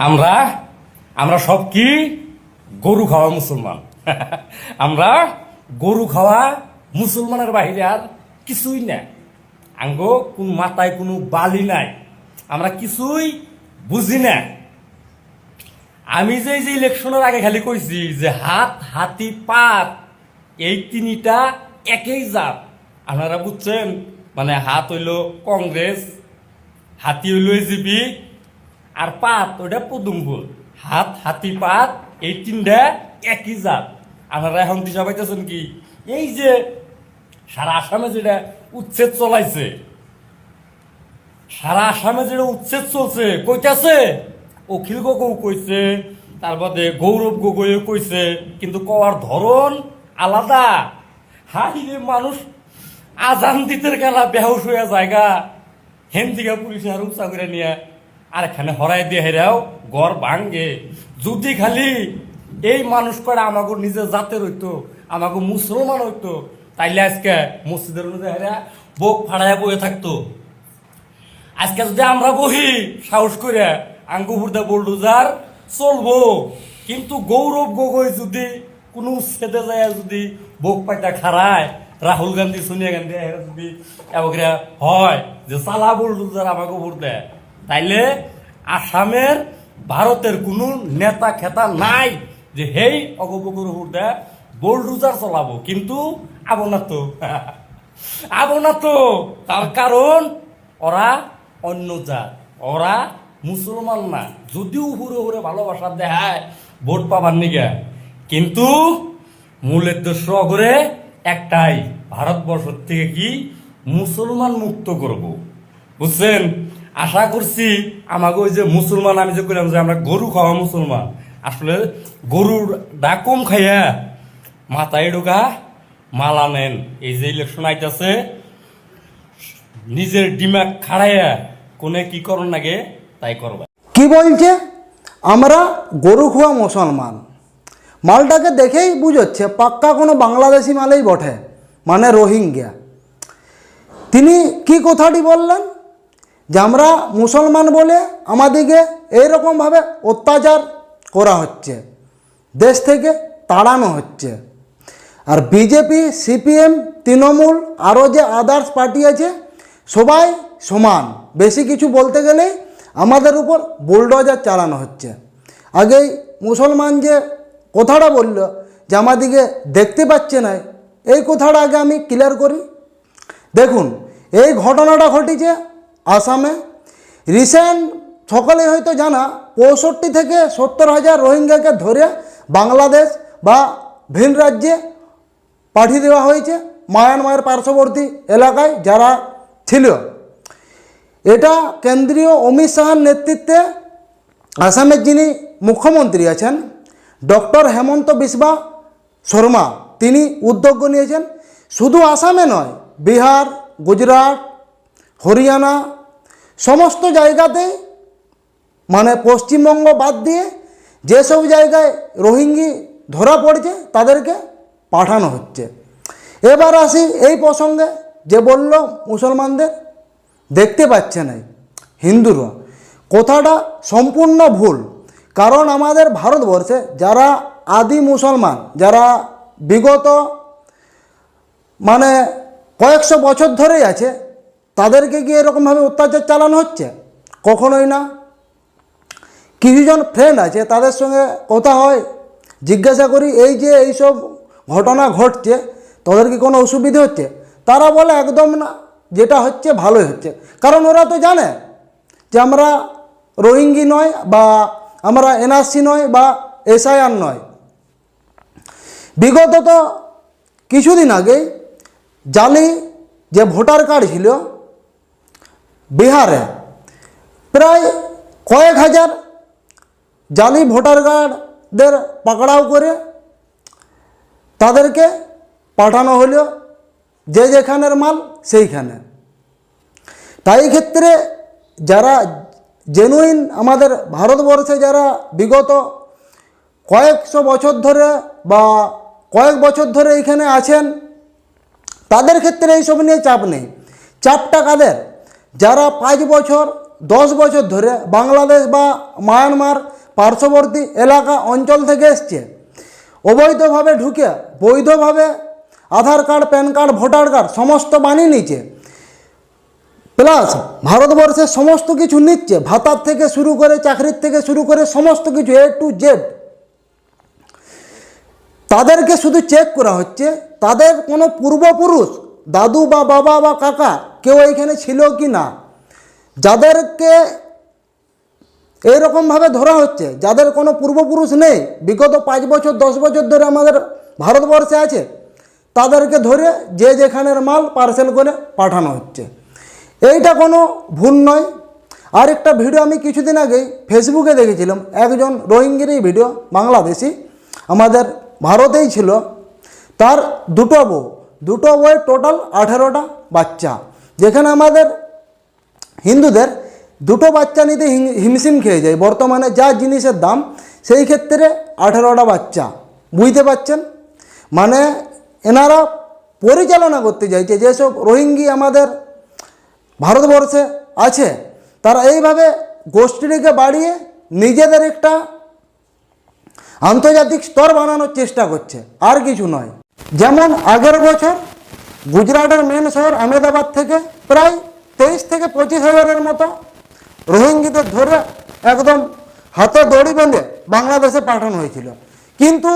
আমরা আমরা সব কি? গরু খাওয়া মুসলমান। আমরা গরু খাওয়া মুসলমানের বাহিরে আর কিছুই না। আঙ্গো, কোন মাথায় কোনো বালি নাই। আমরা কিছুই বুঝি না। আমি যে যে ইলেকশনের আগে খালি কইছি যে হাত, হাতি, পাত, এই তিনটা একই জাত। আপনারা বুঝছেন? মানে হাত হইল কংগ্রেস, হাতি হইল এজিপি আর পাত ওটা পদুমপুর হাত, হাতি পাত, এই তিনটা একই জাত। আপনারা এখন দিশা পাইতেছেন কি? এই যে সারা আসামে যেটা উচ্ছেদ চলাইছে, সারা আসামে যেটা উচ্ছেদ চলছে, কইতাছে? অখিল গগৌ কইছে তারপরে গৌরব গগৈও কইছে, কিন্তু কওয়ার ধরন আলাদা। হাই রে মানুষ, আজান দিতের গেলা বেহুশ হইয়া জায়গা। হেন দিকে পুলিশে আর উৎসাহ করে নিয়ে আর এখানে হরাই দিয়ে হেরাও, ঘর ভাঙ্গে যদি খালি এই মানুষ করে আমাকে নিজের জাতের হইতো আমাকে মুসলমান হইতো, তাইলে আজকে মসজিদের মধ্যে হেরা বুক ফাড়াইয়া বয়ে থাকতো। আজকে যদি আমরা বহি সাহস করে আঙ্গুপুরদা বোল্ডোজার চলবো, কিন্তু গৌরব গগৈ যদি, কোনো ছেদে যায় যদি বোক পাইটা খারায় রাহুল গান্ধী, সোনিয়া গান্ধী যদি এবারে হয় যে চালা বোল্ডোজার আমাকে ভোট দেয় তাইলে আসামের ভারতের কোনো নেতা খেতা নাই যে, হেই অগবগর দেয় বোল্ডোজার চলাবো। কিন্তু আবো না তো। তো। তার কারণ, ওরা অন্য জাত। ওরা মুসলমান না। যদিও হুরে হুরে ভালোবাসা দেখায়, ভোট পাবার নিগে। কিন্তু মূল উদ্দেশ্য করে একটাই ভারতবর্ষ থেকে কি মুসলমান মুক্ত করব। বুঝছেন? আশা করছি আমাকে ওই যে মুসলমান, আমি যে করলাম যে আমরা গরু খাওয়া মুসলমান, আসলে গরুর ডাকম খাইয়া মাথায় ঢোকা মালা নেন এই যে ইলেকশন আইতাছে, নিজের ডিমাগ খাড়াইয়া কোনে কি করন লাগে তাই করবা। কি বলছে? আমরা গরু খোয়া মুসলমান। মালটাকে দেখেই বুঝচ্ছে পাক্কা কোনো বাংলাদেশি মালেই বটে মানে রোহিঙ্গা। তিনি কি কথাটি বললেন? যে আমরা মুসলমান বলে আমাদিকে এইরকমভাবে অত্যাচার করা হচ্ছে, দেশ থেকে তাড়ানো হচ্ছে। আর বিজেপি, সিপিএম, তৃণমূল আরও যে আদার্স পার্টি আছে, সবাই সমান। বেশি কিছু বলতে গেলেই আমাদের উপর বুলডোজার চালানো হচ্ছে। আগেই মুসলমান যে কথাটা বলল যে আমাদিকে দেখতে পাচ্ছে না, এই কথাটা আগে আমি ক্লিয়ার করি। দেখুন, এই ঘটনাটা ঘটেছে আসামে। রিসেন্ট সকলে হয়তো জানা, পঁয়ষট্টি থেকে সত্তর হাজার রোহিঙ্গাকে ধরে বাংলাদেশ বা ভিন রাজ্যে পাঠিয়ে দেওয়া হয়েছে মায়ানমারের পার্শ্ববর্তী এলাকায় যারা ছিল। এটা কেন্দ্রীয় অমিত শাহের নেতৃত্বে আসামের যিনি মুখ্যমন্ত্রী আছেন, ডক্টর হেমন্ত বিশ্বা শর্মা, তিনি উদ্যোগ নিয়েছেন। শুধু আসামে নয়, বিহার, গুজরাট, হরিয়ানা সমস্ত জায়গাতেই মানে পশ্চিমবঙ্গ বাদ দিয়ে যেসব জায়গায় রোহিঙ্গি ধরা পড়ছে, তাদেরকে পাঠানো হচ্ছে। এবার আসি এই প্রসঙ্গে, যে বলল মুসলমানদের, দেখতে পাচ্ছে না হিন্দুরা, কথাটা সম্পূর্ণ ভুল। কারণ আমাদের ভারতবর্ষে যারা আদি মুসলমান, যারা বিগত মানে কয়েকশো বছর ধরেই আছে তাদেরকে গিয়ে এরকমভাবে অত্যাচার চালানো হচ্ছে? কখনোই না। কিছুজন ফ্রেন্ড আছে, তাদের সঙ্গে কথা হয়, জিজ্ঞাসা করি, এই যে এইসব ঘটনা ঘটছে, তাদের কি কোনো অসুবিধে হচ্ছে? তারা বলে, একদম না, যেটা হচ্ছে ভালোই হচ্ছে। কারণ ওরা তো জানে যে আমরা রোহিঙ্গি নয় বা আমরা এনআরসি নয় বা এসআইআর নয়। বিগত তো কিছুদিন আগেই জালি যে ভোটার কার্ড ছিল বিহারে প্রায় কয়েক হাজার জালি ভোটার কার্ডদের পাকড়াও করে তাদেরকে পাঠানো হলো, যে যেখানের মাল সেইখানে। তাই ক্ষেত্রে যারা জেনুইন আমাদের ভারতবর্ষে যারা বিগত কয়েকশো বছর ধরে বা কয়েক বছর ধরে এইখানে আছেন, তাদের ক্ষেত্রে এইসব নিয়ে চাপ নেই। চাপটা কাদের? যারা পাঁচ বছর, দশ বছর ধরে বাংলাদেশ বা মায়ানমার পার্শ্ববর্তী এলাকা অঞ্চল থেকে এসছে, অবৈধভাবে ঢুকে বৈধভাবে Aadhaar card, PAN card, voter card সমস্ত বানিয়ে নিচ্ছে প্লাস ভারতবর্ষের সমস্ত কিছু নিচ্ছে, ভাতার থেকে শুরু করে চাকরির থেকে শুরু করে সমস্ত কিছু এ টু জেড তাদেরকে শুধু চেক করা হচ্ছে, তাদের কোনো পূর্বপুরুষ দাদু বা বাবা বা কাকা কেউ এইখানে ছিল কি না? যাদেরকে এইরকমভাবে ধরা হচ্ছে, যাদের কোনো পূর্বপুরুষ নেই, বিগত পাঁচ বছর, দশ বছর ধরে আমাদের ভারতবর্ষে আছে, তাদেরকে ধরে যে যেখানের মাল পার্সেল করে পাঠানো হচ্ছে। এইটা কোনো ভুল নয়। আরেকটা ভিডিও আমি কিছুদিন আগেই ফেসবুকে দেখেছিলাম, একজন রোহিঙ্গিরই ভিডিও, বাংলাদেশি, আমাদের ভারতেই ছিল, তার দুটো বউ। দুটো বই টোটাল আঠেরোটা বাচ্চা। যেখানে আমাদের হিন্দুদের দুটো বাচ্চা নিতে হিম- হিমশিম খেয়ে যায়। বর্তমানে যা জিনিসের দাম, সেই ক্ষেত্রে আঠেরোটা বাচ্চা। বুঝতে পাচ্ছেন মানে এনারা পরিচালনা করতে চাইছে। যেসব রোহিঙ্গি আমাদের ভারতবর্ষে আছে, তারা এইভাবে গোষ্ঠীটিকে বাড়িয়ে নিজেদের একটা আন্তর্জাতিক স্তর বানানোর চেষ্টা করছে। আর কিছু নয়। যেমন আগের বছর গুজরাটের মেন শহর আহমেদাবাদ থেকে প্রায় তেইশ থেকে পঁচিশ হাজারের মতো রোহিঙ্গিদের ধরে একদম হাতে দড়ি বেঁধে বাংলাদেশে পাঠানো হয়েছিল। কিন্তু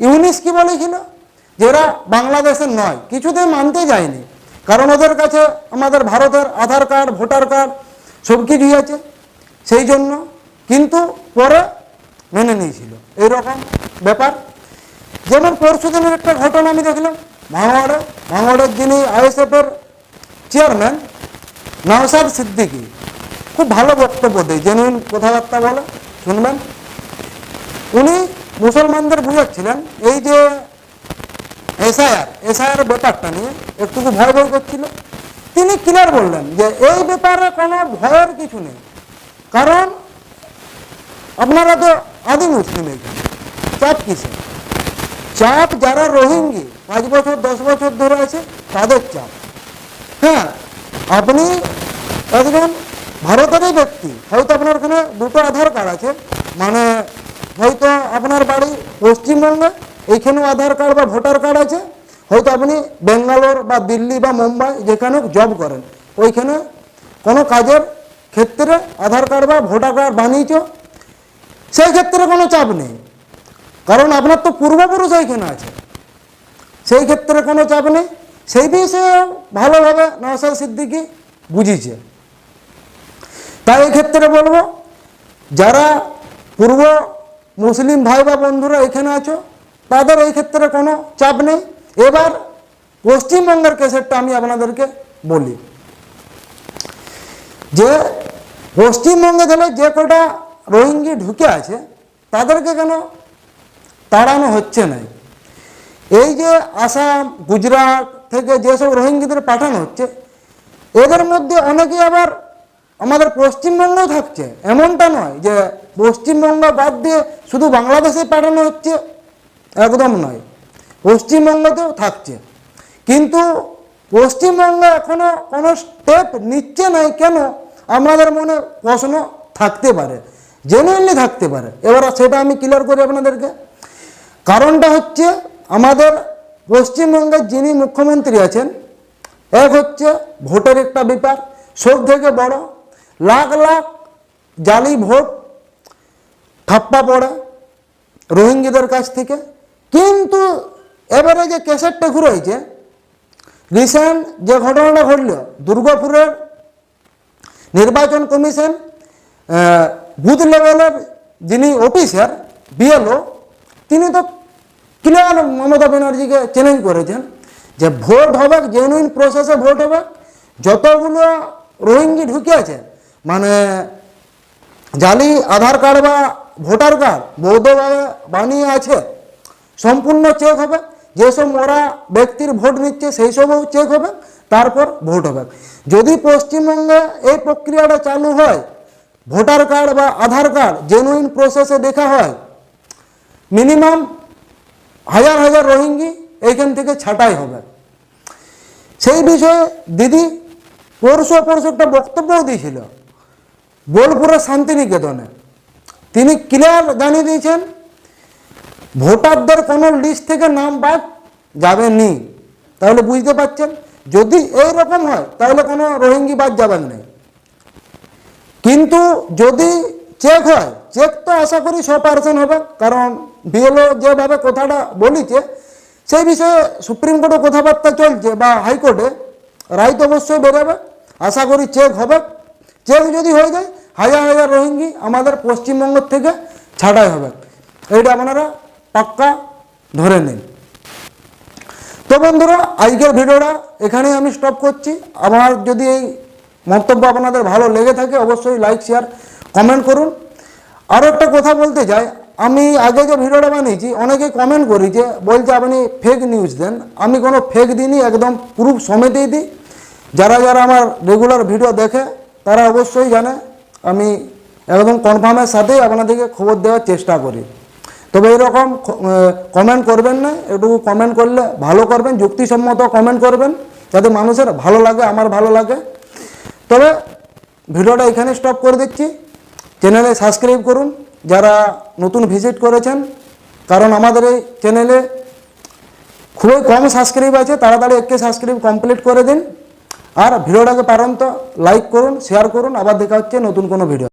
ইউনিস কি বলেছিল? যেরা বাংলাদেশের নয়, কিছুতেই মানতে যায়নি। কারণ ওদের কাছে আমাদের ভারতের আধার কার্ড, ভোটার কার্ড সব কিছুই আছে, সেই জন্য কিন্তু পরে মেনে নিয়েছিল। এইরকম ব্যাপার। যেমন পরশু দিনের একটা ঘটনা আমি দেখলাম। ভাঙড়ে ভাঙড়ের যিনি আইএসএফের চেয়ারম্যান নওসাদ সিদ্দিকী, খুব ভালো বক্তব্য দেয় জেনুইন কথাবার্তা বলে, শুনবেন। উনি মুসলমানদের বুঝাচ্ছিলেন, এই যে এসআইআর এসআইআর ব্যাপারটা নিয়ে একটু ভয় ভয় করছিল। তিনি ক্লিয়ার বললেন যে এই ব্যাপারে কোনো ভয়ের কিছু নেই। কারণ আপনারা তো আদি মুসলিম এখানে, চাপ কিসে চাপ যারা রোহিঙ্গি, পাঁচ বছর, দশ বছর ধরে আছে, তাদের চাপ। হ্যাঁ আপনি একজন ভারতেরই ব্যক্তি, হয়তো আপনার ওখানে দুটো আধার কার্ড আছে মানে হয়তো আপনার বাড়ি পশ্চিমবঙ্গে, এইখানেও আধার কার্ড বা ভোটার কার্ড আছে, হয়তো আপনি বেঙ্গালোর বা দিল্লি বা মুম্বাই যেখানে জব করেন, ওইখানে কোনো কাজের ক্ষেত্রে আধার কার্ড বা ভোটার কার্ড বানিয়েছ, সেই ক্ষেত্রে কোনো চাপ নেই। কারণ আপনার তো পূর্বপুরুষ এইখানে আছে। সেই ক্ষেত্রে কোনো চাপ নেই। সেই বিষয়ে ভালোভাবে নওসাদ সিদ্দিকি বুঝিয়েছে। তাই ক্ষেত্রে বলব, যারা পূর্ব মুসলিম ভাই বা বন্ধুরা এখানে আছো, তাদের এই ক্ষেত্রে কোনো চাপ নেই। এবার পশ্চিমবঙ্গের কেসেরটা আমি আপনাদেরকে বলি। যে পশ্চিমবঙ্গে গেলে যে কটা রোহিঙ্গি ঢুকে আছে, তাদেরকে কেন তাড়ানো হচ্ছে না। এই যে আসাম, গুজরাট থেকে যেসব রোহিঙ্গিদের পাঠানো হচ্ছে, এদের মধ্যে অনেকেই আবার আমাদের পশ্চিমবঙ্গেও থাকছে। এমনটা নয় যে পশ্চিমবঙ্গ বাদ দিয়ে শুধু বাংলাদেশে পাঠানো হচ্ছে, একদম নয়। পশ্চিমবঙ্গতেও থাকছে। কিন্তু পশ্চিমবঙ্গ এখনও কোনো স্টেপ নিচ্ছে নাই কেন? আমাদের মনে প্রশ্ন থাকতে পারে জেনুইনলি থাকতে পারে। এবার সেটা আমি ক্লিয়ার করি আপনাদেরকে। কারণটা হচ্ছে আমাদের পশ্চিমবঙ্গের যিনি মুখ্যমন্ত্রী আছেন, এক হচ্ছে ভোটের একটা ব্যাপার সব থেকে বড়, লাখ লাখ জালি ভোট ঠাপ্পা পড়ে রোহিঙ্গিদের কাছ থেকে। কিন্তু এবারে যে ক্যাসেটটা ঘুরেছে রিসেন্ট যে ঘটনাটা ঘটল, দুর্গাপুরের নির্বাচন কমিশন বুথ লেভেলের যিনি অফিসার, বিএলও, তিনি তো ক্লিয়ার মমতা ব্যানার্জিকে চ্যালেঞ্জ করেছেন যে ভোট হবে জেনুইন প্রসেসে ভোট হবে যতগুলো রোহিঙ্গি ঢুকে আছে মানে জালি, আধার কার্ড বা ভোটার কার্ড বৌদ্ধভাবে বানিয়ে আছে, সম্পূর্ণ চেক হবে যেসব ওরা ব্যক্তির ভোট নিচ্ছে সেই সবও চেক হবে, তারপর ভোট হবে। যদি পশ্চিমবঙ্গে এই প্রক্রিয়াটা চালু হয়, ভোটার কার্ড বা আধার কার্ড জেনুইন প্রসেসে দেখা হয় মিনিমাম হাজার হাজার রোহিঙ্গি এইখান থেকে ছাঁটাই হবে। সেই বিষয়ে দিদি পরশু পরশু একটা বক্তব্যও দিয়েছিল, বোলপুরের শান্তিনিকেতনে। তিনি ক্লিয়ার জানিয়ে দিয়েছেন, ভোটারদের কোনো লিস্ট থেকে নাম বাদ যাবে নি তাহলে বুঝতে পারছেন, যদি এই রকম হয়, তাহলে কোনো রোহিঙ্গি বাদ যাবেন না। কিন্তু যদি চেক হয় চেক তো আশা করি ছ পার্সেন্ট হবে, কারণ বিএলও যেভাবে কথাটা বলিছে, সেই বিষয়ে সুপ্রিম কোর্টে কথাবার্তা চলছে বা হাইকোর্টে, রায় তো অবশ্যই বেরোবে, আশা করি চেক হবে। চেক যদি হয়ে যায়, হাজার হাজার রোহিঙ্গি আমাদের পশ্চিমবঙ্গ থেকে ছাড়াই হবে। এইটা আপনারা পাক্কা ধরে নিন। তো বন্ধুরা, আজকের ভিডিওটা এখানেই আমি স্টপ করছি। আমার যদি এই মন্তব্য আপনাদের ভালো লেগে থাকে, অবশ্যই লাইক শেয়ার কমেন্ট করুন। আরও একটা কথা বলতে চাই। আমি আগে যে ভিডিওটা বানিয়েছি, অনেকে কমেন্ট করেছে বলছে আপনি ফেক নিউজ দেন। আমি কোনো ফেক দিনই একদম প্রুফ সমেতেই দিই। যারা যারা আমার রেগুলার ভিডিও দেখে, তারা অবশ্যই জানে, আমি একদম কনফার্মের সাথেই আপনাদেরকে খবর দেওয়ার চেষ্টা করি। তবে এরকম কমেন্ট করবেন না একটু কমেন্ট করলে ভালো করবেন, যুক্তিসম্মত কমেন্ট করবেন, যাতে মানুষের ভালো লাগে, আমার ভালো লাগে। তবে ভিডিওটা এখানে স্টপ করে দিচ্ছি। চ্যানেলে সাবস্ক্রাইব করুন। যারা নতুন ভিজিট করেছেন, কারণ আমাদের এই চ্যানেলে খুবই কম সাবস্ক্রাইব আছে, তাড়াতাড়ি একটি সাবস্ক্রাইব কমপ্লিট করে দিন। আর ভিডিওটাকে পারেন তো লাইক করুন শেয়ার করুন, আবার দেখা হচ্ছে নতুন কোনো ভিডিও